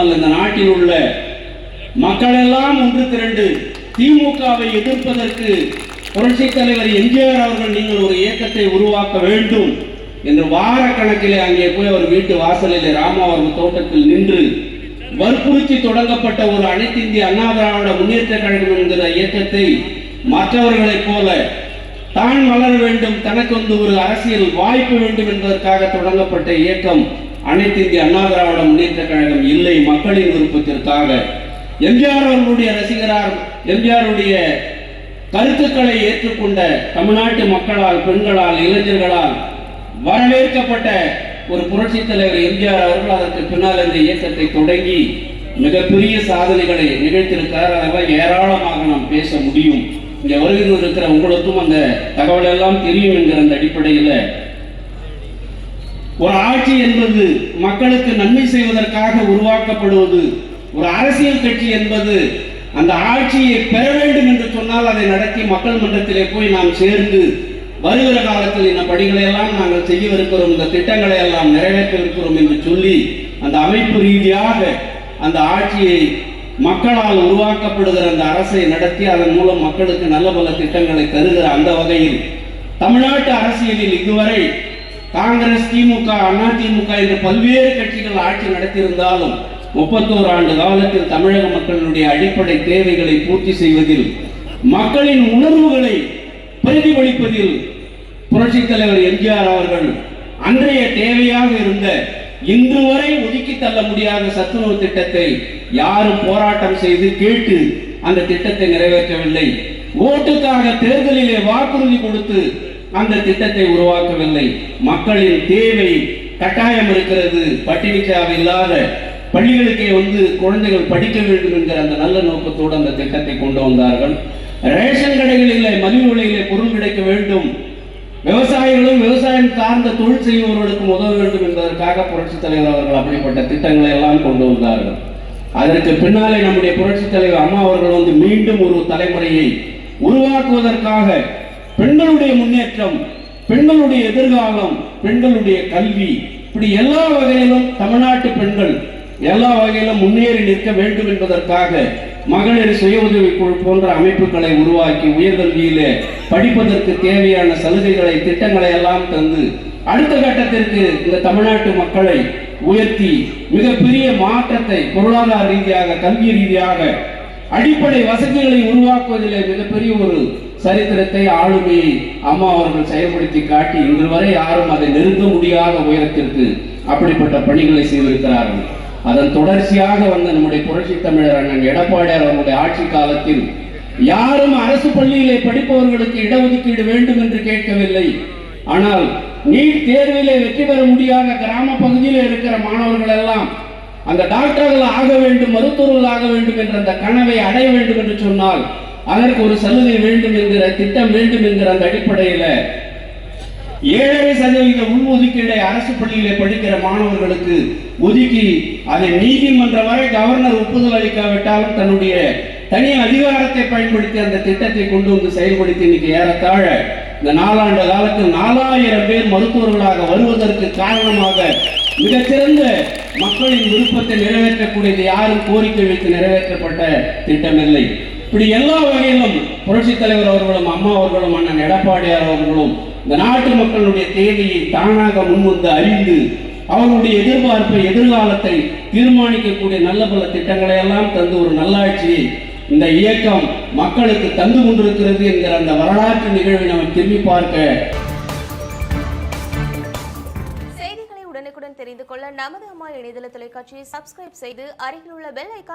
மட்டுமல்ல இந்த நாட்டில் உள்ள மக்களெல்லாம் ஒன்று திரண்டு திமுகவை எதிர்ப்பதற்கு புரட்சி தலைவர் எம்ஜிஆர் அவர்கள் நீங்கள் ஒரு இயக்கத்தை உருவாக்க வேண்டும் என்று வார கணக்கிலே அங்கே போய் அவர் வீட்டு வாசலிலே ராமாவரம் தோட்டத்தில் நின்று வற்புறுத்தி தொடங்கப்பட்ட ஒரு அனைத்து இந்திய அண்ணா திராவிட முன்னேற்ற கழகம் என்கிற இயக்கத்தை மற்றவர்களைப் போல தான் வளர வேண்டும் தனக்கு வந்து ஒரு அரசியல் வாய்ப்பு வேண்டும் என்பதற்காக தொடங்கப்பட்ட இயக்கம் அனைத்து இந்திய அண்ணா திராவிட முன்னேற்ற கழகம் இல்லை மக்களின் விருப்பத்திற்காக. எம்ஜிஆர் அவர்களுடைய ரசிகரார் எம்ஜிஆருடைய கருத்துக்களை ஏற்றுக்கொண்ட தமிழ்நாட்டு மக்களால் பெண்களால் இளைஞர்களால் வரவேற்கப்பட்ட ஒரு புரட்சித் தலைவர் எம்ஜிஆர் அவர்கள் அதற்கு பின்னால் இந்த இயக்கத்தை தொடங்கி மிகப்பெரிய சாதனைகளை நிகழ்த்தியிருக்கிறார். அதெல்லாம் ஏராளமாக நாம் பேச முடியும். இங்கே வருகிறது இருக்கிற உங்களுக்கும் அந்த தகவல் எல்லாம் தெரியும் என்கிற அந்த அடிப்படையில் ஒரு ஆட்சி என்பது மக்களுக்கு நன்மை செய்வதற்காக உருவாக்கப்படுவது ஒரு அரசியல் கட்சி என்பது அந்த ஆட்சியை பெற வேண்டும் என்று சொன்னால் அதை நடத்தி மக்கள் மன்றத்திலே போய் நாம் சேர்ந்து வருகிற காலத்தில் இந்த பணிகளை எல்லாம் நாங்கள் செய்யவிருக்கிறோம் இந்த திட்டங்களை எல்லாம் நிறைவேற்றவிருக்கிறோம் என்று சொல்லி அந்த அமைப்பு ரீதியாக அந்த ஆட்சியை மக்களால் உருவாக்கப்படுகிற அந்த அரசை நடத்தி அதன் மூலம் மக்களுக்கு நல்ல பல திட்டங்களை தருகிற அந்த வகையில் தமிழ்நாட்டு அரசியலில் இதுவரை காங்கிரஸ் திமுக அதிமுக திமுக என்று பல்வேறு கட்சிகள் ஆட்சி நடத்தியிருந்தாலும் முப்பத்தோரு ஆண்டு காலத்தில் தமிழக மக்களுடைய அடிப்படை தேவைகளை பூர்த்தி செய்வதில் மக்களின் உணர்வுகளை பிரதிபலிப்பதில் புரட்சித் தலைவர் எம்ஜிஆர் அவர்கள் அன்றைய தேவையாக இருந்த இன்று வரை ஒதுக்கி தள்ள முடியாத சத்துணவு திட்டத்தை யாரும் போராட்டம் செய்து கேட்டு அந்த திட்டத்தை நிறைவேற்றவில்லை. ஓட்டுக்காக தேர்தலிலே வாக்குறுதி கொடுத்து அந்த திட்டத்தை உருவாக்கவில்லை. மக்களின் தேவை கட்டாயம் இருக்கிறது. பட்டினிக்காக இல்லாத பள்ளிகளுக்கே வந்து குழந்தைகள் படிக்க வேண்டும் என்கிற அந்த நல்ல நோக்கத்தோடு அந்த திட்டத்தை கொண்டு வந்தார்கள். ரேஷன் கடைகளிலே மலிவு விலையிலே பொருள் கிடைக்க வேண்டும். விவசாயிகளும் விவசாயம் சார்ந்த தொழில் செய்பவர்களுக்கும் உதவ வேண்டும் என்பதற்காக புரட்சித் தலைவர் அவர்கள் அப்படிப்பட்ட திட்டங்களை எல்லாம் கொண்டு வந்தார்கள். அதற்கு பின்னாலே நம்முடைய புரட்சித் தலைவர் அம்மா அவர்கள் வந்து மீண்டும் ஒரு தலைமுறையை உருவாக்குவதற்காக பெண்களுடைய முன்னேற்றம் பெண்களுடைய எதிர்காலம் பெண்களுடைய கல்வி. இப்படி எல்லா வகையிலும் தமிழ்நாட்டு பெண்கள் எல்லா வகையிலும் முன்னேறி நிற்க வேண்டும் என்பதற்காக மகளிர் சுய உதவி குழு போன்ற அமைப்புகளை உருவாக்கி உயர்கல்வியிலே படிப்பதற்கு தேவையான சலுகைகளை திட்டங்களை எல்லாம் தந்து அடுத்த கட்டத்திற்கு இந்த தமிழ்நாட்டு மக்களை உயர்த்தி மிகப்பெரிய மாற்றத்தை பொருளாதார ரீதியாக கல்வி ரீதியாக அடிப்படை வசதிகளை உருவாக்குவதிலே மிகப்பெரிய ஒரு சரித்திரத்தை ஆளுமையை அம்மா அவர்கள் செயல்படுத்தி காட்டி இன்று வரை யாரும் அதை நிறுத்த முடியாத உயரத்திற்கு அப்படிப்பட்ட பணிகளை செய்திருக்கிறார்கள். அதன் தொடர்ச்சியாக வந்த நம்முடைய புரட்சி தமிழர் அண்ணன் எடப்பாடியார் அவருடைய ஆட்சி காலத்தில் யாரும் அரசு பள்ளியிலே படிப்பவர்களுக்கு இடஒதுக்கீடு வேண்டும் என்று கேட்கவில்லை. ஆனால் நீட் தேர்விலே வெற்றி பெற முடியாத கிராம பகுதியில் இருக்கிற மாணவர்கள் எல்லாம் அந்த டாக்டர்கள் ஆக வேண்டும் மருத்துவர்கள் ஆக வேண்டும் என்ற அந்த கனவை அடைய வேண்டும் என்று சொன்னால் அதற்கு ஒரு சலுகை வேண்டும் என்கிற திட்டம் வேண்டும் என்கிற அந்த அடிப்படையில ஏழரை சதவீத உள்ஒதுக்கீடை அரசு பள்ளியிலே படிக்கிற மாணவர்களுக்கு ஒதுக்கி அதை நீதிமன்றம் வரை கவர்னர் ஒப்புதல் அளிக்காவிட்டாலும் தன்னுடைய தனி அதிகாரத்தை பயன்படுத்தி அந்த திட்டத்தை கொண்டு வந்து செயல்படுத்தி இன்னைக்கு ஏறத்தாழ இந்த நாலாண்டு காலத்தில் நாலாயிரம் பேர் மருத்துவர்களாக வருவதற்கு காரணமாக மிகச்சிறந்த மக்களின் விருப்பத்தை நிறைவேற்றக்கூடியது யாரும் கோரிக்கை வைத்து நிறைவேற்றப்பட்ட திட்டமில்லை. இப்படி எல்லா வகையிலும் புரட்சித் தலைவர் அவர்களும் அம்மா அவர்களும் அண்ணன் எடப்பாடியார் அவர்களும் இந்த நாட்டு மக்களுடைய தேவையை தானாக முன்வந்து அறிந்து அவர்களுடைய எதிர்பார்ப்பை எதிர்காலத்தை தீர்மானிக்கக்கூடிய நல்ல பல திட்டங்களை எல்லாம் தந்து ஒரு நல்லாட்சியை இந்த இயக்கம் மக்களுக்கு தந்து கொண்டிருக்கிறது என்கிற அந்த வரலாற்று நிகழ்வை நம்ம திரும்பி பார்க்க செய்திகளை உடனுக்குடன் தெரிந்து கொள்ள நமது அம்மா இணையதள தொலைக்காட்சியை சப்ஸ்கிரைப் செய்து அருகில் உள்ள பெல் ஐக்கான்